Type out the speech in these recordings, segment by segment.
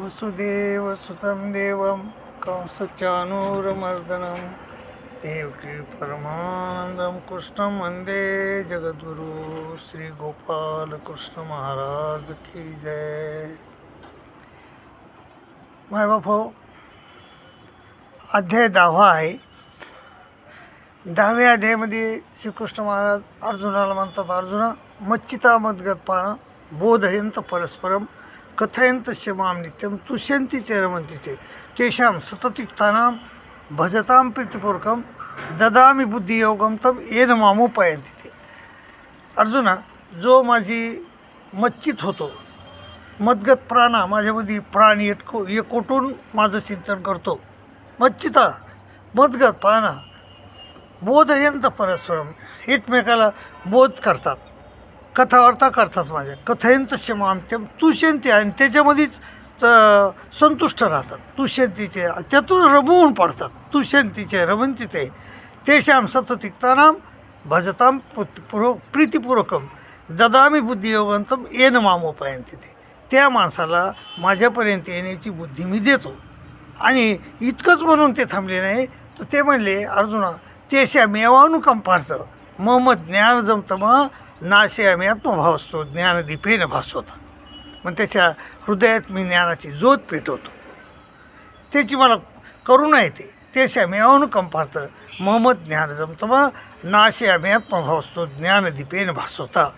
वसुदेवसुतं देवं कंसचानूरमर्दनं। देवकी परमानन्दं कृष्णं वन्दे जगद्गुरु श्रीगोपालकृष्ण महाराज की जय। माय बापो अध्याय दहावा आहे. दहाव्या अध्यायामध्ये श्रीकृष्ण महाराज अर्जुनाला म्हणतात अर्जुना मच्चिता मद्गतपान बोधयंत परस्परम कथयंत माम नित्यम तुष्यंती चरमंतीचे तेषां सततयुक्तानां भजतां प्रीतिपूर्वकं ददामि बुद्धियोगम तम येन मामोपायंती ते। अर्जुना जो माझी मच्चित होतो मदगत प्राणा माझ्यामध्ये प्राण एकको एकोटून माझं चिंतन करतो। मच्चिता मदगत प्राणा बोधयंत परस्परम एकमेकाला बोध करतात। कथावार्ता करतात माझ्या कथयंत क्षमांत्यम तुष्यंती आणि त्याच्यामध्येच त- संतुष्ट राहतात. तुष्यंतीचे त्यातून रमवून पडतात. तुष्यंतीचे रमंती ते तेषां भजताम भजतां पुत- प्रीतिपूर्वकम ददामी बुद्धियोगंतम येन मामोपायंती ते. त्या माणसाला माझ्यापर्यंत येण्याची बुद्धी मी देतो. आणि इतकंच म्हणून ते थांबले नाही तर ते म्हणले अर्जुना तेशा मेवानुकंपार्थ मम ज्ञान जमतं मग नाशे आम्ही आत्मभाव असतो ज्ञानदीपेनं भासवता मग त्याच्या हृदयात मी ज्ञानाची ज्योत पेटवतो. त्याची मला करुणा येते. त्याशी आम्ही अनुकंपार्थ महमद ज्ञान जमतमा मग नाशे आम्ही आत्मभाव असतो ज्ञानदीपेनं भासवता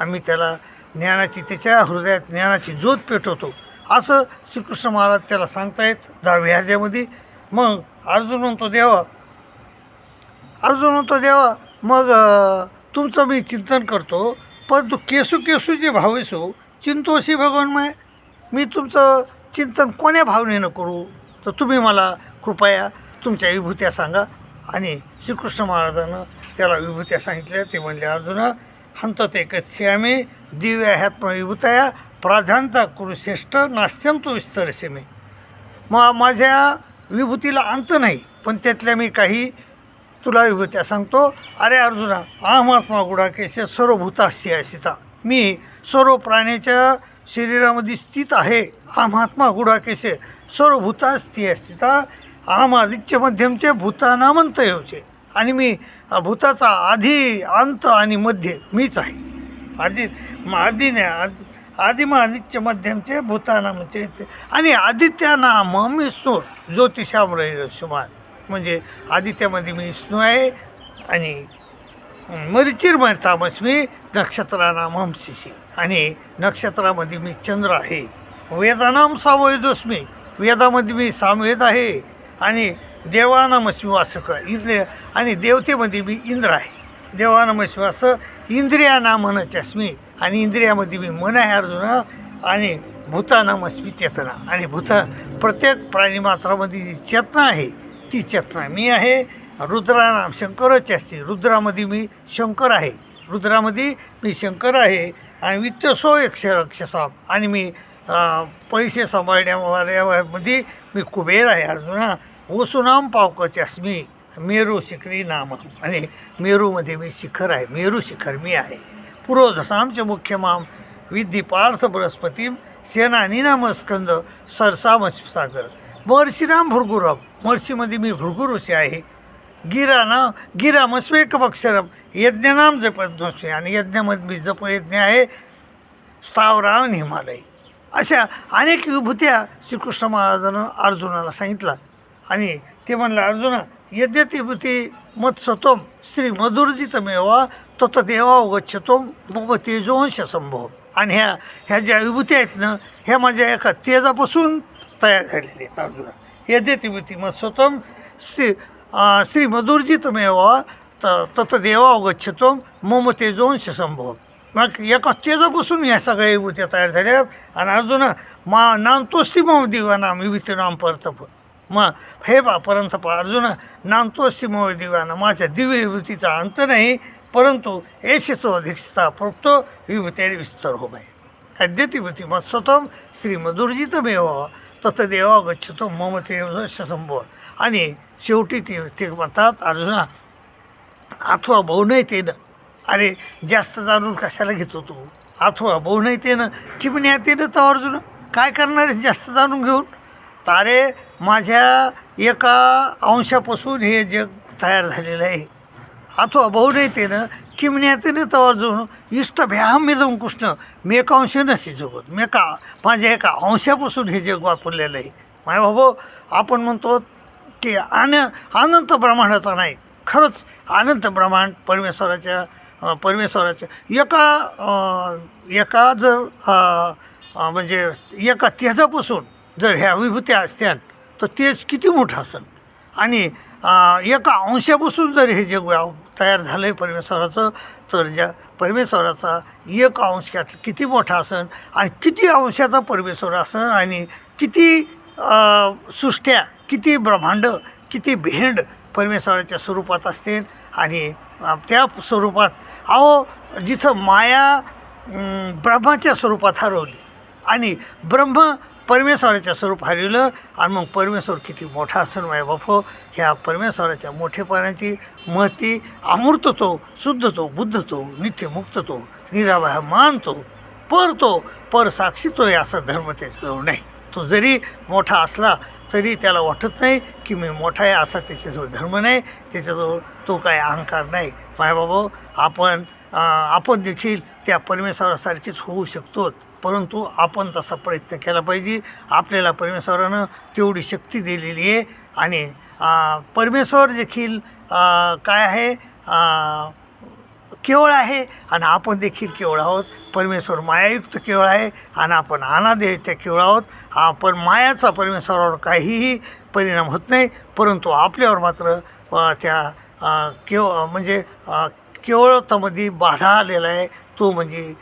आम्ही त्याला ज्ञानाची त्याच्या हृदयात ज्ञानाची ज्योत पेटवतो. असं श्रीकृष्ण महाराज त्याला सांगतायत दहाव्या ह्याच्यामध्ये मग अर्जुन म्हणतो देवा अर्जुन म्हणतो देवा मग तुमचं मी चिंतन करतो परंतु केसू केसू जे भावेसो चिंतोशी भगवानमय मी तुमचं चिंतन कोण्या भावनेनं करू? तर तुम्ही मला कृपया तुमच्या विभूत्या सांगा. आणि श्रीकृष्ण महाराजानं त्याला विभूत्या सांगितल्या. ते म्हणले अर्जुना हंत ते कथ्यामी दिव्या ह्यात्म विभूतया प्राधान्यता कुरुश्रेष्ठ नास्त्यंतो विस्तरसे मी. मा माझ्या विभूतीला अंत नाही पण त्यातल्या मी काही तुला विभूत्या सांगतो अरे अर्जुना आमात्मा गुडाकेश सर्व आहे सीता. मी सर्व प्राण्याच्या शरीरामध्ये स्थित आहे. आत्मा गुडाकेशे सर्व भूतास्ती अस्थिता आम आदित्य मध्यमचे भूतानामंत येऊचे. आणि मी भूताचा आधी अंत आणि मध्य मीच आहे. आधी आधीने आद- आदिम आदित्य मध्यमचे भूतानामचे आणि आदित्यानाम मी सूर ज्योतिषाम सुमान. म्हणजे आदित्यामध्ये मी विष्णू आहे आणि मरिचिरमय तामस्मी नक्षत्रानाम हमशिशी आणि नक्षत्रामध्ये मी चंद्र आहे. वेदानाम सामवेदोस्मी वेदामध्ये मी सामवेद आहे. आणि देवानामस्मी वासक इंद्रिय आणि देवतेमध्ये मी इंद्र आहे. देवानामस्मी असं इंद्रियानामनच अस्मी आणि इंद्रियामध्ये मी मन आहे अर्जुना आणि भूतानामस्मी चेतना. आणि भूत प्रत्येक प्राणीमात्रामध्ये जी चेतना आहे ती चेतना. मी आहे रुद्रानाम शंकरच असते. रुद्रामध्ये मी शंकर आहे. रुद्रामध्ये मी शंकर आहे आणि वित्तसो यक्षरक्षसाम आणि मी पैसे सांभाळण्यामध्ये मी कुबेर आहे. अर्जुना वसुनाम पावकच अस्मी. मेरू शिखरी नाम. आणि मेरूमध्ये मी शिखर आहे. मेरू शिखर मी आहे. पुरोधसामचे मुख्य माम. विद्धी पार्थ बृहस्पती. सेनानी नामस्कंद सरसामस सागर महर्षीराम भृगुरम महर्षीमध्ये मी भृगुऋषी आहे. गिरा ना गिरामस्वेकमक्षरम यज्ञनाम जपद्मस्मी आणि यज्ञामध्ये मी जपयज्ञ आहे. स्थावराम हिमालय. अशा अनेक विभूत्या श्रीकृष्ण महाराजानं अर्जुनाला सांगितला. आणि ते म्हणलं अर्जुना यद्यतिभूती मत्सतोम श्री मधुर्जितमेवा तत देवा उगच्छतोम मग तेजोंश संभव आणि ह्या ह्या ज्या विभूती आहेत ना ह्या माझ्या एका तेजापासून तयार झालेले आहेत अर्जुना यद्यतिभूती मत्सत्वम श्री अं, श्री मधुर्जितमेवा त तत देवा उगच्छतोम मम तेजोंश संभव मग एका तेजापासून ह्या सगळ्या विभूत्या तयार झाल्या आहेत. आणि अर्जुन मा नाम तोस्ती मम दिवाना विभूती नाम परतप. मग हे बा परंतप अर्जुन नाम तोस्ती मम दिवाना माझ्या दिव्य विभूतीचा अंत नाही परंतु येशितो अधिक्षता प्रोक्तो विभूतेने विस्तर हो माय अद्यतिभूती मत्सतम श्री मधुर्जितमेव ततदेवा गच्छतो मम ते संभव आणि शेवटी ते ते म्हणतात अर्जुना अथवा बहुनयतेनं अरे जास्त जाणून कशाला घेतो तू? अथवा बहुनयतेनं किमण्यातेनं तर अर्जुन? काय करणार जास्त जाणून घेऊन? तारे माझ्या एका अंशापासून हे जग तयार झालेलं आहे. अथवा बहुनैतेनं किमण्यातीने तवाजून इष्ट भ्यामिदम कृष्ण मी नसते जगत मेका माझ्या एका अंशापासून हे जग वापरलेलं आहे. माय बाबा आपण म्हणतो की आन अनंत ब्रह्मांडाचा नाही खरंच अनंत ब्रह्मांड परमेश्वराच्या परमेश्वराच्या एका एका जर म्हणजे एका तेजापासून जर ह्या विभूत्या असत्यान तर तेज किती मोठं असेल आणि एका अंशापासून जरी हे जग तयार झालं आहे परमेश्वराचं तर ज्या परमेश्वराचा एक अंश किती मोठा असन आणि किती अंशाचा परमेश्वर असन आणि किती सृष्ट्या किती ब्रह्मांड किती भेंड परमेश्वराच्या स्वरूपात असतील आणि त्या स्वरूपात अहो जिथं माया ब्रह्माच्या स्वरूपात हरवली आणि ब्रह्म परमेश्वराच्या स्वरूप हरवलं आणि मग परमेश्वर किती मोठा असेल माय बापो. ह्या परमेश्वराच्या मोठेपणाची महती अमूर्त तो शुद्ध तो बुद्ध तो नित्यमुक्त तो निरावय मानतो पर तो पर साक्षी तो आहे असा धर्म त्याच्याजवळ नाही. तो जरी मोठा असला तरी त्याला वाटत नाही की मी मोठा आहे असा त्याच्याजवळ धर्म नाही त्याच्याजवळ तो काय अहंकार नाही. माय बाबा आपण आपण देखील त्या परमेश्वरासारखीच होऊ शकतो परंतु आपण तसा प्रयत्न केला पाहिजे. आपल्याला परमेश्वरानं तेवढी शक्ती दिलेली आहे. आणि परमेश्वर देखील काय आहे? केवळ आहे आणि आपण देखील केवळ आहोत. परमेश्वर मायायुक्त केवळ आहे आणि आपण अनादे त्या केवळ आहोत. आपण मायाचा परमेश्वरावर काहीही परिणाम होत नाही. परंतु आपल्यावर मात्र त्या केव म्हणजे केवळतामध्ये बाधा आलेला आहे. तो म्हणजे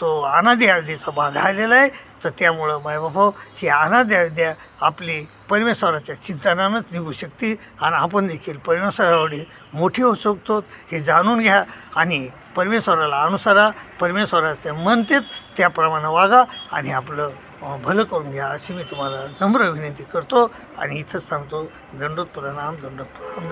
तो अनादी अयोध्येचा बाधा आलेला आहे. तर त्यामुळं मायबाबा ही अनादी अयोध्या आपली परमेश्वराच्या चिंतनानंच निघू शकते आणि आपण देखील परमेश्वरावडे मोठी होऊ शकतो हे जाणून घ्या आणि परमेश्वराला अनुसरा. परमेश्वराचे म्हणतेत त्याप्रमाणे वागा आणि आपलं भलं करून घ्या अशी मी तुम्हाला नम्र विनंती करतो आणि इथंच सांगतो दंडोत प्रणाम दंडोत प्रणाम